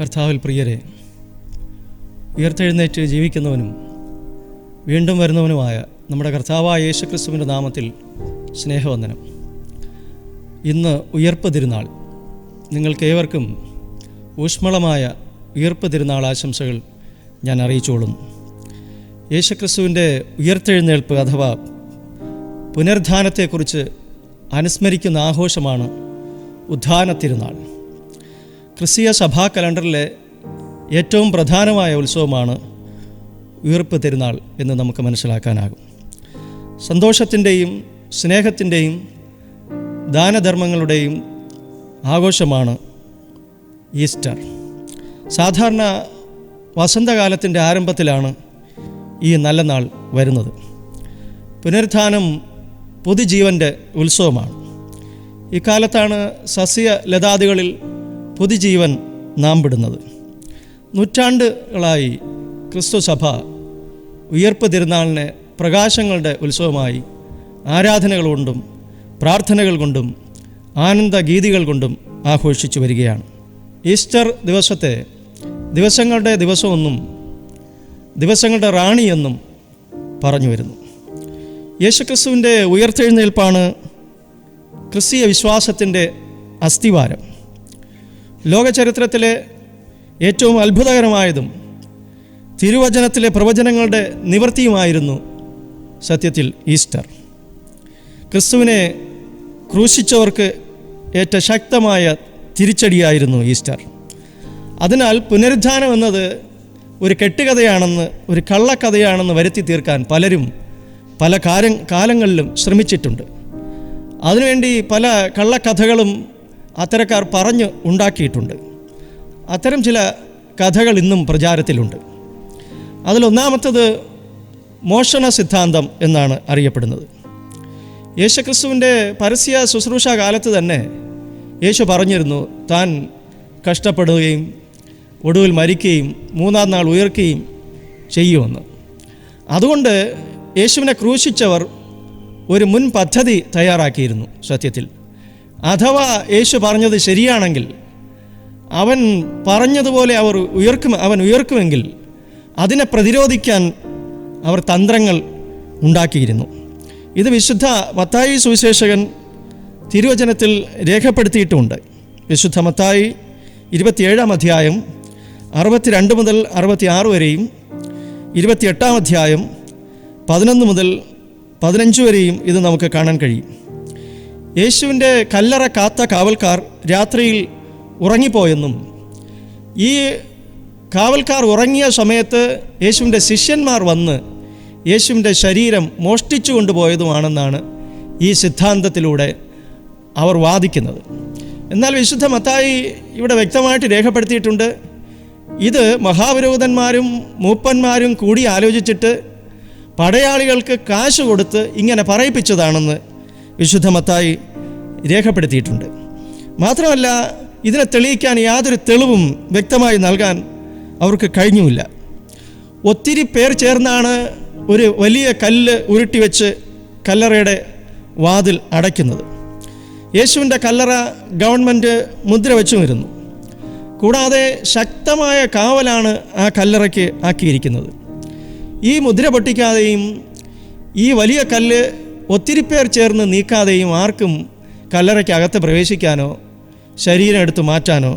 കർത്താവിൽ പ്രിയരെ ഉയർത്തെഴുന്നേറ്റ് ജീവിക്കുന്നവനും വീണ്ടും വരുന്നവനുമായ നമ്മുടെ കർത്താവായ യേശുക്രിസ്തുവിന്റെ നാമത്തിൽ സ്നേഹവന്ദനം. ഇന്ന് ഉയർപ്പ് തിരുനാൾ. നിങ്ങൾക്കേവർക്കും ഊഷ്മളമായ ഉയർപ്പ് തിരുനാൾ ആശംസകൾ ഞാൻ അറിയിച്ചോളും. യേശുക്രിസ്തുവിന്റെ ഉയർത്തെഴുന്നേൽപ്പ് അഥവാ പുനർധാനത്തെക്കുറിച്ച് അനുസ്മരിക്കുന്ന ആഘോഷമാണ് ഉദ്ധാന തിരുനാൾ ക്രിസ്തീയ സഭാ കലണ്ടറിലെ ഏറ്റവും പ്രധാനമായ ഉത്സവമാണ് ഉയർപ്പ് തിരുനാൾ എന്ന് നമുക്ക് മനസ്സിലാക്കാനാകും. സന്തോഷത്തിന്റെയും സ്നേഹത്തിന്റെയും ദാനധർമ്മങ്ങളുടെയും ആഘോഷമാണ് ഈസ്റ്റർ. സാധാരണ വസന്തകാലത്തിന്റെ ആരംഭത്തിലാണ് ഈ നല്ല നാൾ വരുന്നത്. പുനരുത്ഥാനം പുതുജീവന്റെ ഉത്സവമാണ്. ഇക്കാലത്താണ് സസ്യ ലതാദികളിൽ പുതുജീവൻ നാം വിടുന്നത്. നൂറ്റാണ്ടുകളായി ക്രിസ്തു സഭ ഉയർപ്പ് തിരുനാളിനെ പ്രകാശങ്ങളുടെ ഉത്സവമായി ആരാധനകൾ കൊണ്ടും പ്രാർത്ഥനകൾ കൊണ്ടും ആനന്ദഗീതികൾ കൊണ്ടും ആഘോഷിച്ചു വരികയാണ്. ഈസ്റ്റർ ദിവസത്തെ ദിവസങ്ങളുടെ ദിവസമെന്നും ദിവസങ്ങളുടെ റാണിയെന്നും പറഞ്ഞു വരുന്നു. യേശുക്രിസ്തുവിന്റെ ഉയർത്തെഴുന്നേൽപ്പാണ് ക്രിസ്തീയ വിശ്വാസത്തിന്റെ അസ്ഥിവാരം. ലോകചരിത്രത്തിലെ ഏറ്റവും അത്ഭുതകരമായതും തിരുവചനത്തിലെ പ്രവചനങ്ങളുടെ നിവൃത്തിയുമായിരുന്നു സത്യത്തിൽ ഈസ്റ്റർ. ക്രിസ്തുവിനെ ക്രൂശിച്ചവർക്ക് ഏറ്റ ശക്തമായ തിരിച്ചടിയായിരുന്നു ഈസ്റ്റർ. അതിനാൽ പുനരുദ്ധാനം എന്നത് ഒരു കെട്ടുകഥയാണെന്ന് ഒരു കള്ളക്കഥയാണെന്ന് വരുത്തി തീർക്കാൻ പലരും പല കാല കാലങ്ങളിലും ശ്രമിച്ചിട്ടുണ്ട്. അതിനുവേണ്ടി പല കള്ളക്കഥകളും അത്തരക്കാർ പറഞ്ഞ് ഉണ്ടാക്കിയിട്ടുണ്ട്. അത്തരം ചില കഥകൾ ഇന്നും പ്രചാരത്തിലുണ്ട്. അതിലൊന്നാമത്തത് മോഷണ സിദ്ധാന്തം എന്നാണ് അറിയപ്പെടുന്നത്. യേശുക്രിസ്തുവിന്റെ പരസ്യ ശുശ്രൂഷ കാലത്ത് തന്നെ യേശു പറഞ്ഞിരുന്നു താൻ കഷ്ടപ്പെടുകയും ഒടുവിൽ മരിക്കുകയും മൂന്നാം നാൾ ഉയർക്കുകയും ചെയ്യുമെന്ന്. അതുകൊണ്ട് യേശുവിനെ ക്രൂശിച്ചവർ ഒരു മുൻ പദ്ധതി തയ്യാറാക്കിയിരുന്നു സത്യത്തിൽ. അഥവാ യേശു പറഞ്ഞത് ശരിയാണെങ്കിൽ അവൻ പറഞ്ഞതുപോലെ അവർ ഉയർക്കും അവൻ ഉയർക്കുമെങ്കിൽ അതിനെ പ്രതിരോധിക്കാൻ അവർ തന്ത്രങ്ങൾ ഉണ്ടാക്കിയിരുന്നു. ഇത് വിശുദ്ധ മത്തായി സുവിശേഷകൻ തിരുവചനത്തിൽ രേഖപ്പെടുത്തിയിട്ടുമുണ്ട് വിശുദ്ധ മത്തായി ഇരുപത്തിയേഴാം അധ്യായം അറുപത്തിരണ്ട് മുതൽ അറുപത്തിയാറ് വരെയും ഇരുപത്തിയെട്ടാം അധ്യായം പതിനൊന്ന് മുതൽ പതിനഞ്ച് വരെയും ഇത് നമുക്ക് കാണാൻ കഴിയും. യേശുവിന്റെ കല്ലറ കാത്ത കാവൽക്കാർ രാത്രിയിൽ ഉറങ്ങിപ്പോയെന്നും ഈ കാവൽക്കാർ ഉറങ്ങിയ സമയത്ത് യേശുവിന്റെ ശിഷ്യന്മാർ വന്ന് യേശുവിന്റെ ശരീരം മോഷ്ടിച്ചു കൊണ്ടുപോയതുമാണെന്നാണ് ഈ സിദ്ധാന്തത്തിലൂടെ അവർ വാദിക്കുന്നത്. എന്നാൽ വിശുദ്ധ മത്തായി ഇവിടെ വ്യക്തമായിട്ട് രേഖപ്പെടുത്തിയിട്ടുണ്ട് ഇത് മഹാപുരോഹിതന്മാരും മൂപ്പന്മാരും കൂടി ആലോചിച്ചിട്ട് പടയാളികൾക്ക് കാശ് കൊടുത്ത് ഇങ്ങനെ പറയിപ്പിച്ചതാണെന്ന് വിശുദ്ധ മത്തായി രേഖപ്പെടുത്തിയിട്ടുണ്ട്. മാത്രമല്ല ഇതിനെ തെളിയിക്കാൻ യാതൊരു തെളിവും വ്യക്തമായി നൽകാൻ അവർക്ക് കഴിഞ്ഞുമില്ല. ഒത്തിരി പേർ ചേർന്നാണ് ഒരു വലിയ കല്ല് ഉരുട്ടി വെച്ച് കല്ലറയുടെ വാതിൽ അടയ്ക്കുന്നത്. യേശുവിന്റെ കല്ലറ ഗവൺമെന്റ് മുദ്ര വെച്ചു വരുന്നു കൂടാതെ ശക്തമായ കാവലാണ് ആ കല്ലറയ്ക്ക് ആക്കിയിരിക്കുന്നത്. ഈ മുദ്ര പൊട്ടിക്കാതെയും ഈ വലിയ കല്ല് ഒത്തിരി പേർ ചേർന്ന് നീക്കാതെയും ആർക്കും കല്ലറയ്ക്കകത്ത് പ്രവേശിക്കാനോ ശരീരം എടുത്തു മാറ്റാനോ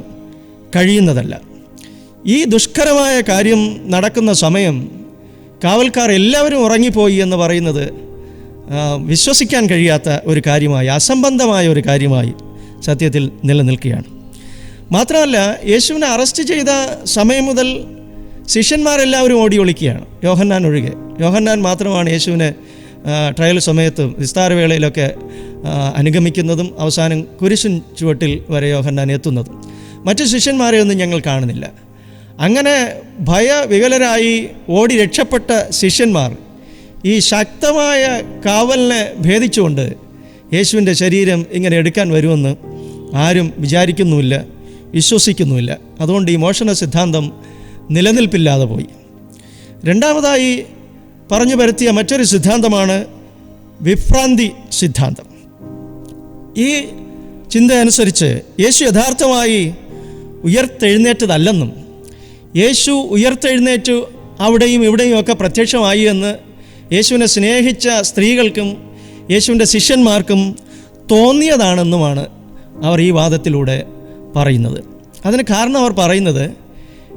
കഴിയുന്നതല്ല. ഈ ദുഷ്കരമായ കാര്യം നടക്കുന്ന സമയം കാവൽക്കാർ എല്ലാവരും ഉറങ്ങിപ്പോയി എന്ന് പറയുന്നത് വിശ്വസിക്കാൻ കഴിയാത്ത ഒരു കാര്യമായി അസംബന്ധമായ ഒരു കാര്യമായി സത്യത്തിൽ നിലനിൽക്കുകയാണ്. മാത്രമല്ല യേശുവിനെ അറസ്റ്റ് ചെയ്ത സമയം മുതൽ ശിഷ്യന്മാരെല്ലാവരും ഓടി ഒളിക്കുകയാണ്. യോഹന്നാൻ ഒഴികെ. യോഹന്നാൻ മാത്രമാണ് യേശുവിനെ ട്രയൽ സമയത്തും വിസ്താരവേളയിലൊക്കെ അനുഗമിക്കുന്നതും അവസാനം കുരിശിൻ ചുവട്ടിൽ വരെ യോഹന്നാൻ എത്തുന്നതും. മറ്റു ശിഷ്യന്മാരെ ഒന്നും ഞങ്ങൾ കാണുന്നില്ല. അങ്ങനെ ഭയവികലരായി ഓടി രക്ഷപ്പെട്ട ശിഷ്യന്മാർ ഈ ശക്തമായ കാവലിനെ ഭേദിച്ചുകൊണ്ട് യേശുവിന്റെ ശരീരം ഇങ്ങനെ എടുക്കാൻ വരുമെന്ന് ആരും വിചാരിക്കുന്നുമില്ല വിശ്വസിക്കുന്നുമില്ല. അതുകൊണ്ട് ഈ മോഷണ സിദ്ധാന്തം നിലനിൽപ്പില്ലാതെ പോയി. രണ്ടാമതായി പറഞ്ഞു വരുത്തിയ മറ്റൊരു സിദ്ധാന്തമാണ് വിഭ്രാന്തി സിദ്ധാന്തം. ഈ ചിന്ത അനുസരിച്ച് യേശു യഥാർത്ഥമായി ഉയർത്തെഴുന്നേറ്റതല്ലെന്നും യേശു ഉയർത്തെഴുന്നേറ്റു അവിടെയും ഇവിടെയും ഒക്കെ പ്രത്യക്ഷമായി എന്ന് യേശുവിനെ സ്നേഹിച്ച സ്ത്രീകൾക്കും യേശുവിന്റെ ശിഷ്യന്മാർക്കും തോന്നിയതാണെന്നുമാണ് അവർ ഈ വാദത്തിലൂടെ പറയുന്നത്. അതിന് കാരണം അവർ പറയുന്നത്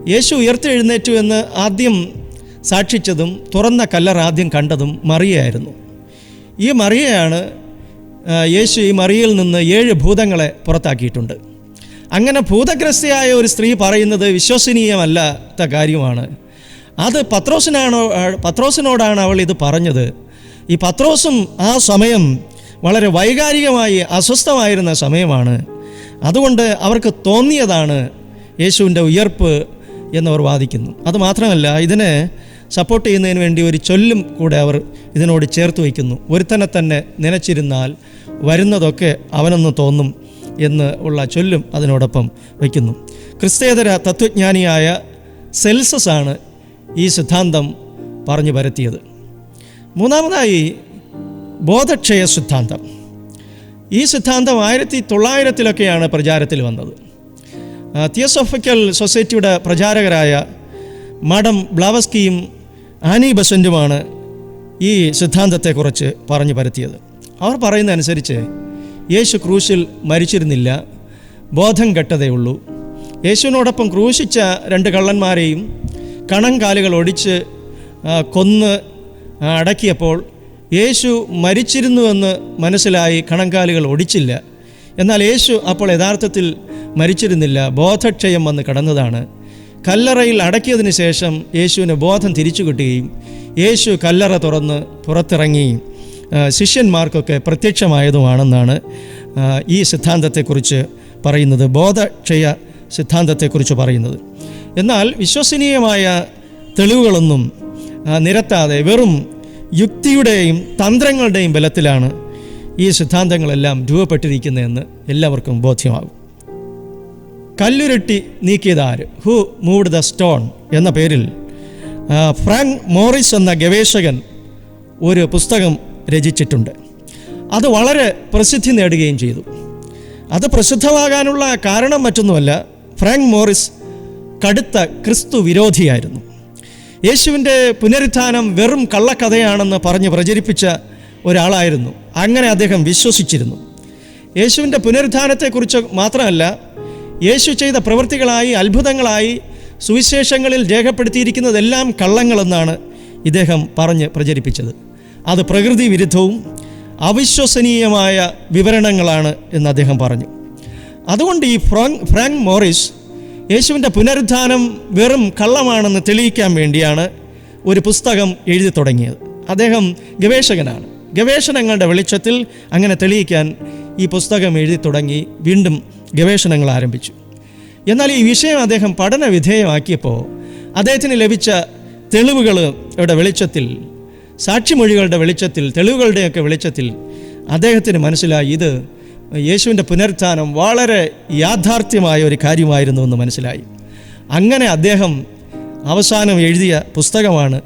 യേശു ഉയർത്തെഴുന്നേറ്റു എന്ന് ആദ്യം സാക്ഷിച്ചതും തുറന്ന കല്ലർ ആദ്യം കണ്ടതും മറിയയായിരുന്നു. ഈ മറിയയാണ് യേശു ഈ മറിയയിൽ നിന്ന് ഏഴ് ഭൂതങ്ങളെ പുറത്താക്കിയിട്ടുണ്ട്. അങ്ങനെ ഭൂതഗ്രസ്തയായ ഒരു സ്ത്രീ പറയുന്നത് വിശ്വസനീയമല്ലാത്ത കാര്യമാണ്. അത് പത്രോസിനാണോ പത്രോസിനോടാണ് അവൾ ഇത് പറഞ്ഞത്. ഈ പത്രോസും ആ സമയം വളരെ വൈകാരികമായി അസ്വസ്ഥമായിരുന്ന സമയമാണ്. അതുകൊണ്ട് അവർക്ക് തോന്നിയതാണ് യേശുവിന്റെ ഉയർപ്പ് എന്നവർ വാദിക്കുന്നു. അതുമാത്രമല്ല ഇതിനെ സപ്പോർട്ട് ചെയ്യുന്നതിന് വേണ്ടി ഒരു ചൊല്ലും കൂടെ അവർ ഇതിനോട് ചേർത്ത് വയ്ക്കുന്നു. ഒരുത്തനെ തന്നെ നനച്ചിരുന്നാൽ വരുന്നതൊക്കെ അവനെന്ന് തോന്നും എന്ന് ഉള്ള ചൊല്ലും അതിനോടൊപ്പം വയ്ക്കുന്നു. ക്രിസ്തേതര തത്വജ്ഞാനിയായ സെൽസസ് ആണ് ഈ സിദ്ധാന്തം പറഞ്ഞു പരത്തിയത്. മൂന്നാമതായി ബോധക്ഷയ സിദ്ധാന്തം. ഈ സിദ്ധാന്തം ആയിരത്തി തൊള്ളായിരത്തിലൊക്കെയാണ് പ്രചാരത്തിൽ വന്നത്. തിയോസോഫിക്കൽ സൊസൈറ്റിയുടെ പ്രചാരകരായ മഡം ബ്ലാവസ്കിയും ആനി ബസന്റുമാണ് ഈ സിദ്ധാന്തത്തെക്കുറിച്ച് പറഞ്ഞു പരത്തിയത്. അവർ പറയുന്ന അനുസരിച്ച് യേശു ക്രൂശിൽ മരിച്ചിരുന്നില്ല ബോധം കെട്ടതേ ഉള്ളൂ. യേശുവിനോടൊപ്പം ക്രൂശിച്ച രണ്ട് കള്ളന്മാരെയും കണങ്കാലുകൾ ഒടിച്ച് കൊന്ന് അടക്കിയപ്പോൾ യേശു മരിച്ചിരുന്നുവെന്ന് മനസ്സിലായി കണങ്കാലുകൾ ഒടിച്ചില്ല. എന്നാൽ യേശു അപ്പോൾ യഥാർത്ഥത്തിൽ മരിച്ചിരുന്നില്ല ബോധക്ഷയം വന്ന് കടന്നതാണ്. കല്ലറയിൽ അടക്കിയതിനു ശേഷം യേശുവിന് ബോധം തിരിച്ചു കിട്ടുകയും യേശു കല്ലറ തുറന്ന് പുറത്തിറങ്ങി ശിഷ്യന്മാർക്കൊക്കെ പ്രത്യക്ഷമായതുമാണെന്നാണ് ഈ സിദ്ധാന്തത്തെക്കുറിച്ച് പറയുന്നത് ബോധക്ഷയ സിദ്ധാന്തത്തെക്കുറിച്ച് പറയുന്നത്. എന്നാൽ വിശ്വസനീയമായ തെളിവുകളൊന്നും നിരത്താതെ വെറും യുക്തിയുടെയും തന്ത്രങ്ങളുടെയും ബലത്തിലാണ് ഈ സിദ്ധാന്തങ്ങളെല്ലാം രൂപപ്പെട്ടിരിക്കുന്നതെന്ന് എല്ലാവർക്കും ബോധ്യമാകും. കല്ലുരുട്ടി നീക്കിയതാര്? ഹു മൂവ്ഡ് ദ സ്റ്റോൺ എന്ന പേരിൽ ഫ്രാങ്ക് മോറിസ് എന്ന ഗവേഷകൻ ഒരു പുസ്തകം രചിച്ചിട്ടുണ്ട്. അത് വളരെ പ്രസിദ്ധി നേടുകയും ചെയ്തു. അത് പ്രസിദ്ധമാകാനുള്ള കാരണം മറ്റൊന്നുമല്ല ഫ്രാങ്ക് മോറിസ് കടുത്ത ക്രിസ്തു വിരോധിയായിരുന്നു. യേശുവിന്റെ പുനരുത്ഥാനം വെറും കള്ളക്കഥയാണെന്ന് പറഞ്ഞ് പ്രചരിപ്പിച്ച ഒരാളായിരുന്നു. അങ്ങനെ അദ്ദേഹം വിശ്വസിച്ചിരുന്നു. യേശുവിന്റെ പുനരുത്ഥാനത്തെക്കുറിച്ച് മാത്രമല്ല യേശു ചെയ്ത പ്രവൃത്തികളായി അത്ഭുതങ്ങളായി സുവിശേഷങ്ങളിൽ രേഖപ്പെടുത്തിയിരിക്കുന്നതെല്ലാം കള്ളങ്ങളെന്നാണ് ഇദ്ദേഹം പറഞ്ഞ് പ്രചരിപ്പിച്ചത്. അത് പ്രകൃതി വിരുദ്ധവും അവിശ്വസനീയമായ വിവരണങ്ങളാണ് എന്ന് അദ്ദേഹം പറഞ്ഞു. അതുകൊണ്ട് ഈ ഫ്രാങ്ക് ഫ്രാങ്ക് മോറിസ് യേശുവിന്റെ പുനരുദ്ധാനം വെറും കള്ളമാണെന്ന് തെളിയിക്കാൻ വേണ്ടിയാണ് ഒരു പുസ്തകം എഴുതി തുടങ്ങിയത്. അദ്ദേഹം ഗവേഷകനാണ്. ഗവേഷണങ്ങളുടെ വെളിച്ചത്തിൽ അങ്ങനെ തെളിയിക്കാൻ ഈ പുസ്തകം എഴുതി തുടങ്ങി. വീണ്ടും ഗവേഷണങ്ങൾ ആരംഭിച്ചു. എന്നാൽ ഈ വിഷയം അദ്ദേഹം പഠന വിധേയമാക്കിയപ്പോൾ അദ്ദേഹത്തിന് ലഭിച്ച തെളിവുകളുടെ വെളിച്ചത്തിൽ സാക്ഷിമൊഴികളുടെ വെളിച്ചത്തിൽ തെളിവുകളുടെയൊക്കെ വെളിച്ചത്തിൽ അദ്ദേഹത്തിന് മനസ്സിലായി. ഇത് യേശുവിന്റെ പുനരുത്ഥാനം വളരെ യാഥാർത്ഥ്യമായ ഒരു കാര്യമായിരുന്നു എന്ന് മനസ്സിലായി. അങ്ങനെ അദ്ദേഹം അവസാനം എഴുതിയ പുസ്തകമാണ്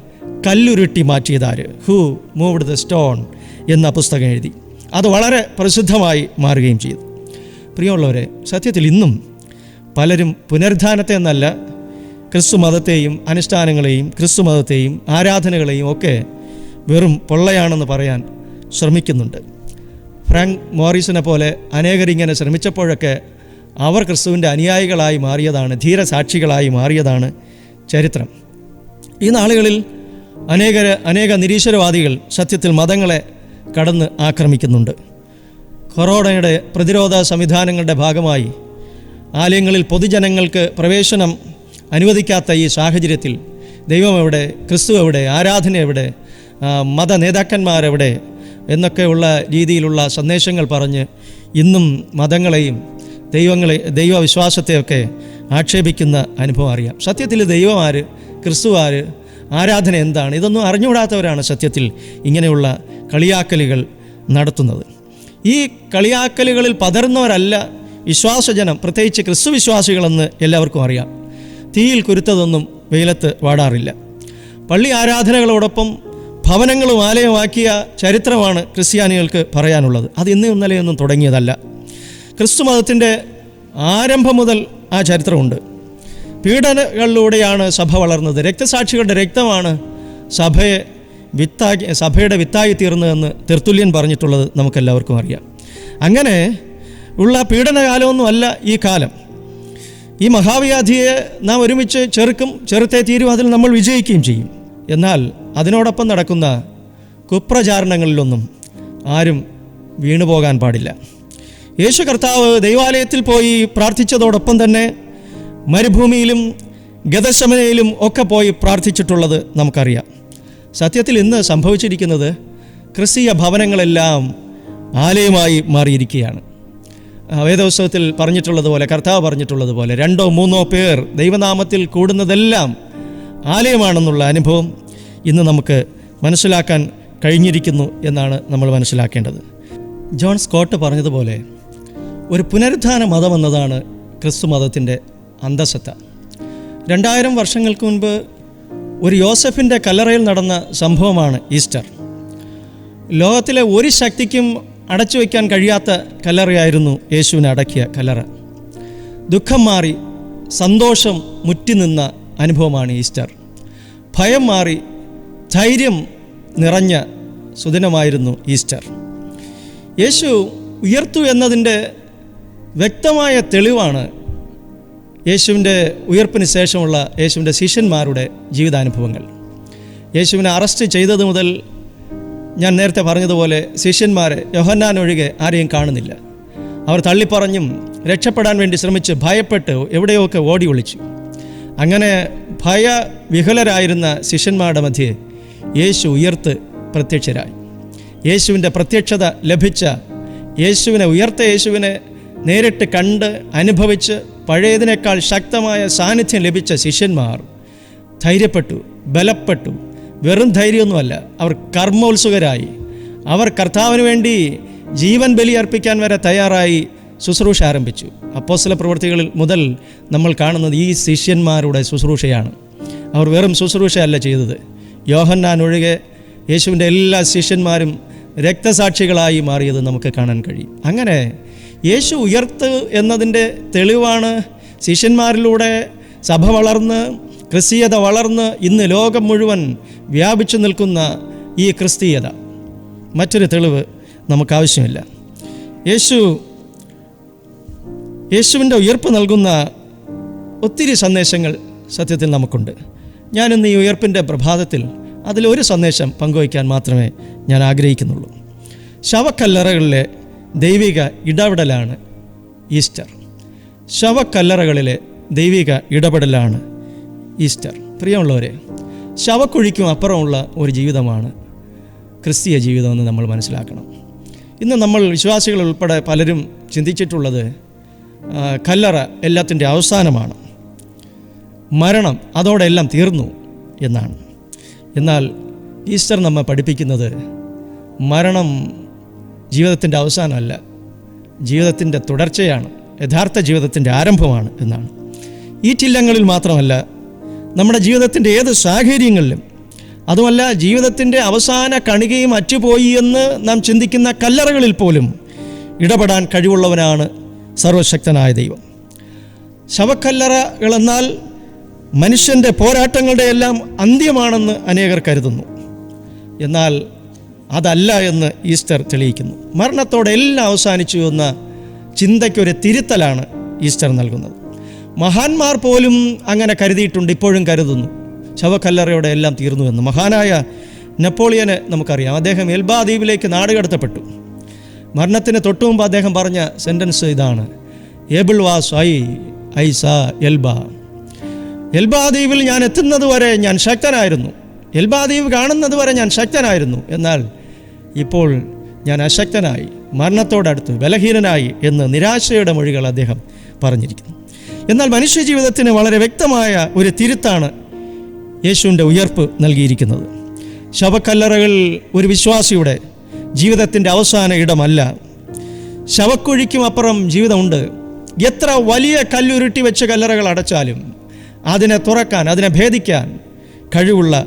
കല്ലുരുട്ടി മാറ്റിയതാര്? ഹൂ മൂവ്ഡ് ദ സ്റ്റോൺ എന്ന പുസ്തകം എഴുതി. അത് വളരെ പ്രസിദ്ധമായി മാറുകയും ചെയ്തു. പ്രിയമുള്ളവരെ സത്യത്തിൽ ഇന്നും പലരും പുനരുദ്ധാനത്തെ എന്നല്ല ക്രിസ്തു മതത്തെയും അനുഷ്ഠാനങ്ങളെയും ക്രിസ്തു മതത്തെയും ആരാധനകളെയും ഒക്കെ വെറും പൊള്ളയാണെന്ന് പറയാൻ ശ്രമിക്കുന്നുണ്ട്. ഫ്രാങ്ക് മോറിസിനെ പോലെ അനേകരിങ്ങനെ ശ്രമിച്ചപ്പോഴൊക്കെ അവർ ക്രിസ്തുവിന്റെ അനുയായികളായി മാറിയതാണ് ധീരസാക്ഷികളായി മാറിയതാണ് ചരിത്രം. ഈ നാളുകളിൽ അനേക അനേക നിരീശ്വരവാദികൾ സത്യത്തിൽ മതങ്ങളെ കടന്ന് ആക്രമിക്കുന്നുണ്ട്. കൊറോണയുടെ പ്രതിരോധ സംവിധാനങ്ങളുടെ ഭാഗമായി ആലയങ്ങളിൽ പൊതുജനങ്ങൾക്ക് പ്രവേശനം അനുവദിക്കാത്ത ഈ സാഹചര്യത്തിൽ ദൈവം എവിടെ ക്രിസ്തു എവിടെ ആരാധന എവിടെ മത നേതാക്കന്മാരെവിടെ എന്നൊക്കെയുള്ള രീതിയിലുള്ള സന്ദേശങ്ങൾ പറഞ്ഞ് ഇന്നും മതങ്ങളെയും ദൈവങ്ങളെ ദൈവവിശ്വാസത്തെയൊക്കെ ആക്ഷേപിക്കുന്ന അനുഭവം അറിയാം. സത്യത്തിൽ ദൈവമാര് ക്രിസ്തുവാർ ആരാധന എന്താണ്? ഇതൊന്നും അറിഞ്ഞുകൂടാത്തവരാണ് സത്യത്തിൽ ഇങ്ങനെയുള്ള കളിയാക്കലുകൾ നടത്തുന്നത്. ഈ കളിയാക്കലുകളിൽ പതർന്നവരല്ല വിശ്വാസജനം. പ്രത്യേകിച്ച് ക്രിസ്തുവിശ്വാസികളെന്ന് എല്ലാവർക്കും അറിയാം. തീയിൽ കുരുത്തതൊന്നും വെയിലത്ത് വാടാറില്ല. പള്ളി ആരാധനകളോടൊപ്പം ഭവനങ്ങളും ആലയമാക്കിയ ചരിത്രമാണ് ക്രിസ്ത്യാനികൾക്ക് പറയാനുള്ളത്. അത് ഇന്ന് ഇന്നലെയൊന്നും തുടങ്ങിയതല്ല. ക്രിസ്തു മതത്തിന്റെ ആരംഭം മുതൽ ആ ചരിത്രമുണ്ട്. പീഡനകളിലൂടെയാണ് സഭ വളർന്നത്. രക്തസാക്ഷികളുടെ രക്തമാണ് സഭയെ വിത്താക്കി സഭയുടെ വിത്തായി തീർന്നതെന്ന് തെർത്തുല്യൻ പറഞ്ഞിട്ടുള്ളത് നമുക്കെല്ലാവർക്കും അറിയാം. അങ്ങനെ ഉള്ള പീഡനകാലമൊന്നും അല്ല ഈ കാലം. ഈ മഹാവ്യാധിയെ നാം ഒരുമിച്ച് ചെറുക്കും ചെറുത്തെ തീരും അതിൽ നമ്മൾ വിജയിക്കുകയും ചെയ്യും. എന്നാൽ അതിനോടൊപ്പം നടക്കുന്ന കുപ്രചാരണങ്ങളിലൊന്നും ആരും വീണു പോകാൻ പാടില്ല. യേശു കർത്താവ് ദൈവാലയത്തിൽ പോയി പ്രാർത്ഥിച്ചതോടൊപ്പം തന്നെ മരുഭൂമിയിലും ഗതശമനയിലും ഒക്കെ പോയി പ്രാർത്ഥിച്ചിട്ടുള്ളത് നമുക്കറിയാം. സത്യത്തിൽ ഇന്ന് സംഭവിച്ചിരിക്കുന്നത് ക്രിസ്തീയ ഭവനങ്ങളെല്ലാം ആലയമായി മാറിയിരിക്കുകയാണ്. വേദോത്സവത്തിൽ പറഞ്ഞിട്ടുള്ളതുപോലെ കർത്താവ് പറഞ്ഞിട്ടുള്ളതുപോലെ രണ്ടോ മൂന്നോ പേർ ദൈവനാമത്തിൽ കൂടുന്നതെല്ലാം ആലയമാണെന്നുള്ള അനുഭവം ഇന്ന് നമുക്ക് മനസ്സിലാക്കാൻ കഴിഞ്ഞിരിക്കുന്നു എന്നാണ് നമ്മൾ മനസ്സിലാക്കേണ്ടത്. ജോൺ സ്കോട്ട് പറഞ്ഞതുപോലെ ഒരു പുനരുദ്ധാന മതം എന്നതാണ് ക്രിസ്തു മതത്തിന്റെ അന്തസത്ത. രണ്ടായിരം വർഷങ്ങൾക്ക് മുൻപ് ഒരു യോസഫിന്റെ കല്ലറയിൽ നടന്ന സംഭവമാണ് ഈസ്റ്റർ. ലോകത്തിലെ ഒരു ശക്തിക്കും അടച്ചു വയ്ക്കാൻ കഴിയാത്ത കല്ലറയായിരുന്നു യേശുവിനെ അടക്കിയ കല്ലറ. ദുഃഖം മാറി സന്തോഷം മുറ്റിനിന്ന അനുഭവമാണ് ഈസ്റ്റർ. ഭയം മാറി ധൈര്യം നിറഞ്ഞ സുദിനമായിരുന്നു ഈസ്റ്റർ. യേശു ഉയർത്തു എന്നതിന്റെ വ്യക്തമായ തെളിവാണ് യേശുവിന്റെ ഉയർപ്പിന് ശേഷമുള്ള യേശുവിന്റെ ശിഷ്യന്മാരുടെ ജീവിതാനുഭവങ്ങൾ. യേശുവിനെ അറസ്റ്റ് ചെയ്തത് മുതൽ ഞാൻ നേരത്തെ പറഞ്ഞതുപോലെ ശിഷ്യന്മാരെ യോഹന്നാൻ ഒഴികെ ആരെയും കാണുന്നില്ല. അവർ തള്ളിപ്പറഞ്ഞും രക്ഷപ്പെടാൻ വേണ്ടി ശ്രമിച്ച് ഭയപ്പെട്ട് എവിടെയൊക്കെ ഓടി ഒളിച്ചു. അങ്ങനെ ഭയ വിഹുലരായിരുന്ന ശിഷ്യന്മാരുടെ മധ്യേ യേശു ഉയർത്ത് പ്രത്യക്ഷരായി. യേശുവിന്റെ പ്രത്യക്ഷത ലഭിച്ച യേശുവിനെ ഉയർത്ത യേശുവിനെ നേരിട്ട് കണ്ട് അനുഭവിച്ച് പഴയതിനേക്കാൾ ശക്തമായ സാന്നിധ്യം ലഭിച്ച ശിഷ്യന്മാർ ധൈര്യപ്പെട്ടു ബലപ്പെട്ടു. വെറും ധൈര്യമൊന്നുമല്ല അവർ കർമ്മോത്സുകരായി. അവർ കർത്താവിന് വേണ്ടി ജീവൻ ബലി അർപ്പിക്കാൻ വരെ തയ്യാറായി ശുശ്രൂഷ ആരംഭിച്ചു. അപ്പോസ്തല പ്രവൃത്തികളിൽ മുതൽ നമ്മൾ കാണുന്നത് ഈ ശിഷ്യന്മാരുടെ ശുശ്രൂഷയാണ്. അവർ വെറും ശുശ്രൂഷയല്ല ചെയ്തത്. യോഹന്നാൻ ഒഴികെ യേശുവിന്റെ എല്ലാ ശിഷ്യന്മാരും രക്തസാക്ഷികളായി മാറിയത് നമുക്ക് കാണാൻ കഴിയും. അങ്ങനെ യേശു ഉയർത്ത് എന്നതിന്റെ തെളിവാണ് ശിഷ്യന്മാരിലൂടെ സഭ വളർന്ന് ക്രിസ്തീയത വളർന്ന് ഇന്ന് ലോകം മുഴുവൻ വ്യാപിച്ചു നിൽക്കുന്ന ഈ ക്രിസ്തീയത. മറ്റൊരു തെളിവ് നമുക്കാവശ്യമില്ല. യേശു യേശുവിന്റെ ഉയർപ്പ് നൽകുന്ന ഒത്തിരി സന്ദേശങ്ങൾ സത്യത്തിൽ നമുക്കുണ്ട്. ഞാനിന്ന് ഈ ഉയർപ്പിന്റെ പ്രഭാതത്തിൽ അതിലൊരു സന്ദേശം പങ്കുവയ്ക്കാൻ മാത്രമേ ഞാൻ ആഗ്രഹിക്കുന്നുള്ളൂ. ശവക്കല്ലറകളിലെ ദൈവിക ഇടപെടലാണ് ഈസ്റ്റർ. ശവക്കല്ലറകളിലെ ദൈവിക ഇടപെടലാണ് ഈസ്റ്റർ. പ്രിയമുള്ളവരെ ശവക്കുഴിക്കും അപ്പുറമുള്ള ഒരു ജീവിതമാണ് ക്രിസ്തീയ ജീവിതമെന്ന് നമ്മൾ മനസ്സിലാക്കണം. ഇന്ന് നമ്മൾ വിശ്വാസികൾ ഉൾപ്പെടെ പലരും ചിന്തിച്ചിട്ടുള്ളത് കല്ലറ എല്ലാത്തിന്റെ അവസാനമാണ്. മരണം അതോടെ എല്ലാം തീർന്നു എന്നാണ്. എന്നാൽ ഈസ്റ്റർ നമ്മെ പഠിപ്പിക്കുന്നത് മരണം ജീവിതത്തിന്റെ അവസാനമല്ല ജീവിതത്തിന്റെ തുടർച്ചയാണ് യഥാർത്ഥ ജീവിതത്തിന്റെ ആരംഭമാണ് എന്നാണ്. ഈ ചില്ലങ്ങളിൽ മാത്രമല്ല നമ്മുടെ ജീവിതത്തിന്റെ ഏത് സാഹചര്യങ്ങളിലും അതുമല്ല ജീവിതത്തിന്റെ അവസാന കണികയും അറ്റുപോയി എന്ന് നാം ചിന്തിക്കുന്ന കല്ലറകളിൽ പോലും ഇടപെടാൻ കഴിവുള്ളവനാണ് സർവശക്തനായ ദൈവം. ശവക്കല്ലറകളെന്നാൽ മനുഷ്യന്റെ പോരാട്ടങ്ങളുടെയെല്ലാം അന്ത്യമാണെന്ന് അനേകർ കരുതുന്നു. എന്നാൽ അതല്ല എന്ന് ഈസ്റ്റർ തെളിയിക്കുന്നു. മരണത്തോടെ എല്ലാം അവസാനിച്ചു എന്ന ചിന്തയ്ക്കൊരു തിരുത്തലാണ് ഈസ്റ്റർ നൽകുന്നത്. മഹാന്മാർ പോലും അങ്ങനെ കരുതിയിട്ടുണ്ട് ഇപ്പോഴും കരുതുന്നു. ശവക്കല്ലറയോടെ എല്ലാം തീർന്നു എന്ന്. മഹാനായ നെപ്പോളിയനെ നമുക്കറിയാം. അദ്ദേഹം എൽബാ ദ്വീപിലേക്ക് നാടുകടത്തപ്പെട്ടു മരണത്തിന് തൊട്ടു മുമ്പ് അദ്ദേഹം പറഞ്ഞ സെന്റൻസ് ഇതാണ്. ഏബിൾ വാസ് ഐ ഐ സ എൽബ. എൽബാ ദ്വീപിൽ ഞാൻ എത്തുന്നത് വരെ ഞാൻ ശക്തനായിരുന്നു. എൽബാ ദ്വീപ് കാണുന്നത് വരെ ഞാൻ ശക്തനായിരുന്നു. എന്നാൽ ഇപ്പോൾ ഞാൻ അശക്തനായി മരണത്തോടടുത്ത് ബലഹീനനായി എന്ന് നിരാശയുടെ മൊഴികൾ അദ്ദേഹം പറഞ്ഞിരിക്കുന്നു. എന്നാൽ മനുഷ്യജീവിതത്തിന് വളരെ വ്യക്തമായ ഒരു തിരുത്താണ് യേശുവിന്റെ ഉയർപ്പ് നൽകിയിരിക്കുന്നത്. ശവക്കല്ലറകൾ ഒരു വിശ്വാസിയുടെ ജീവിതത്തിന്റെ അവസാന ഇടമല്ല. ശവക്കുഴിക്കും അപ്പുറം ജീവിതമുണ്ട്. എത്ര വലിയ കല്ലുരുട്ടി വെച്ച കല്ലറകൾ അടച്ചാലും അതിനെ തുറക്കാൻ അതിനെ ഭേദിക്കാൻ കഴിവുള്ള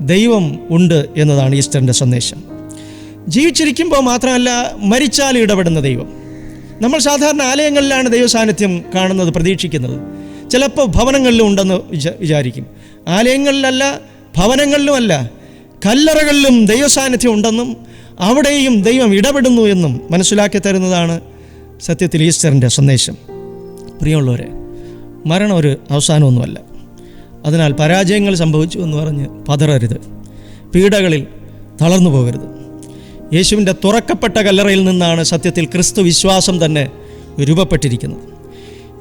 ദൈവം ഉണ്ട് എന്നതാണ് ഈസ്റ്ററിന്റെ സന്ദേശം. ജീവിച്ചിരിക്കുമ്പോൾ മാത്രമല്ല മരിച്ചാൽ ഇടപെടുന്ന ദൈവം. നമ്മൾ സാധാരണ ആലയങ്ങളിലാണ് ദൈവസാന്നിധ്യം കാണുന്നത് പ്രതീക്ഷിക്കുന്നത്. ചിലപ്പോൾ ഭവനങ്ങളിലും ഉണ്ടെന്ന് വിചാ വിചാരിക്കും. ആലയങ്ങളിലല്ല ഭവനങ്ങളിലുമല്ല കല്ലറകളിലും ദൈവസാന്നിധ്യം ഉണ്ടെന്നും അവിടെയും ദൈവം ഇടപെടുന്നു എന്നും മനസ്സിലാക്കി തരുന്നതാണ് സത്യത്തിൽ ഈസ്റ്ററിന്റെ സന്ദേശം. പ്രിയമുള്ളവരെ മരണം ഒരു അവസാനമൊന്നുമല്ല. അതിനാൽ പരാജയങ്ങൾ സംഭവിച്ചു എന്ന് പറഞ്ഞ് പതറരുത്. പീഡകളിൽ തളർന്നു പോകരുത്. യേശുവിന്റെ തുറക്കപ്പെട്ട കല്ലറയിൽ നിന്നാണ് സത്യത്തിൽ ക്രിസ്തു വിശ്വാസം തന്നെ രൂപപ്പെട്ടിരിക്കുന്നത്.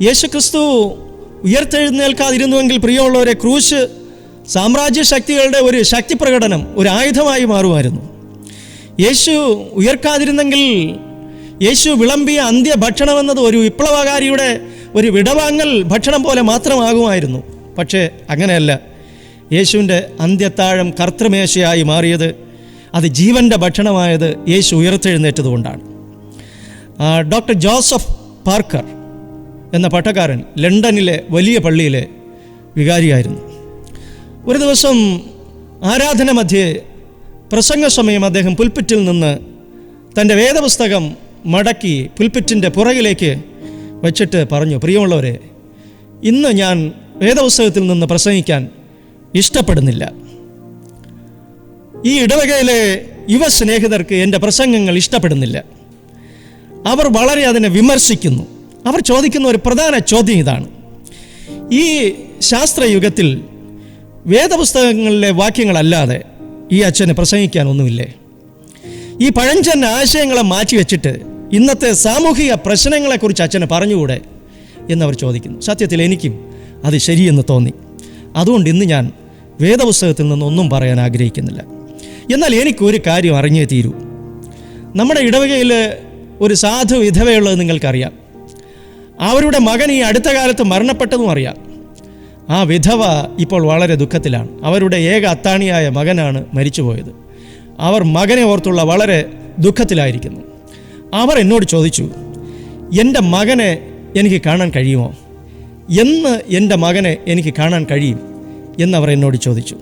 യേശു ക്രിസ്തു ഉയർത്തെഴുന്നേൽക്കാതിരുന്നുവെങ്കിൽ പ്രിയമുള്ളവരെ ക്രൂശ് സാമ്രാജ്യ ശക്തികളുടെ ഒരു ശക്തി പ്രകടനം ഒരു ആയുധമായി മാറുമായിരുന്നു. യേശു ഉയർക്കാതിരുന്നെങ്കിൽ യേശു വിളമ്പിയ അന്ത്യഭക്ഷണമെന്നത് ഒരു വിപ്ലവകാരിയുടെ ഒരു വിടവാങ്ങൽ ഭക്ഷണം പോലെ മാത്രമാകുമായിരുന്നു. പക്ഷേ അങ്ങനെയല്ല. യേശുവിന്റെ അന്ത്യത്താഴം കർത്തൃമേശയായി മാറിയത് അത് ജീവന്റെ ഭക്ഷണമായത് യേശു ഉയർത്തെഴുന്നേറ്റതുകൊണ്ടാണ്. ഡോക്ടർ ജോസഫ് പാർക്കർ എന്ന പട്ടക്കാരൻ ലണ്ടനിലെ വലിയ പള്ളിയിലെ വികാരിയായിരുന്നു. ഒരു ദിവസം ആരാധന മധ്യേ പ്രസംഗ സമയം അദ്ദേഹം പുൽപ്പിറ്റിൽ നിന്ന് തന്റെ വേദപുസ്തകം മടക്കി പുൽപ്പിറ്റിന്റെ പുറകിലേക്ക് വച്ചിട്ട് പറഞ്ഞു പ്രിയമുള്ളവരെ ഇന്ന് ഞാൻ വേദപുസ്തകത്തിൽ നിന്ന് പ്രസംഗിക്കാൻ ഇഷ്ടപ്പെടുന്നില്ല. ഈ ഇടവകയിലെ യുവ സ്നേഹിതർക്ക് എന്റെ പ്രസംഗങ്ങൾ ഇഷ്ടപ്പെടുന്നില്ല. അവർ വളരെ അതിനെ വിമർശിക്കുന്നു. അവർ ചോദിക്കുന്ന ഒരു പ്രധാന ചോദ്യം ഇതാണ്. ഈ ശാസ്ത്രയുഗത്തിൽ വേദപുസ്തകങ്ങളിലെ വാക്യങ്ങളല്ലാതെ ഈ അച്ഛന് പ്രസംഗിക്കാനൊന്നുമില്ലേ? ഈ പഴഞ്ചൻ ആശയങ്ങളെ മാറ്റിവെച്ചിട്ട് ഇന്നത്തെ സാമൂഹിക പ്രശ്നങ്ങളെക്കുറിച്ച് അച്ഛന് പറഞ്ഞുകൂടെ എന്നവർ ചോദിക്കുന്നു. സത്യത്തിൽ എനിക്കും അത് ശരിയെന്ന് തോന്നി. അതുകൊണ്ട് ഇന്ന് ഞാൻ വേദപുസ്തകത്തിൽ നിന്നൊന്നും പറയാൻ ആഗ്രഹിക്കുന്നില്ല. എന്നാൽ എനിക്കൊരു കാര്യം അറിഞ്ഞേ തീരൂ. നമ്മുടെ ഇടവകയിൽ ഒരു സാധു വിധവയുള്ളത് നിങ്ങൾക്കറിയാം. അവരുടെ മകൻ ഈ അടുത്ത കാലത്ത് മരണപ്പെട്ടതും അറിയാം. ആ വിധവ ഇപ്പോൾ വളരെ ദുഃഖത്തിലാണ്. അവരുടെ ഏക അത്താണിയായ മകനാണ് മരിച്ചുപോയത്. അവർ മകനെ ഓർത്തുള്ള വളരെ ദുഃഖത്തിലായിരിക്കുന്നു. അവർ എന്നോട് ചോദിച്ചു എന്റെ മകനെ എനിക്ക് കാണാൻ കഴിയുമോ? എന്ന് എന്റെ മകനെ എനിക്ക് കാണാൻ കഴിയും എന്നവർ എന്നോട് ചോദിച്ചു.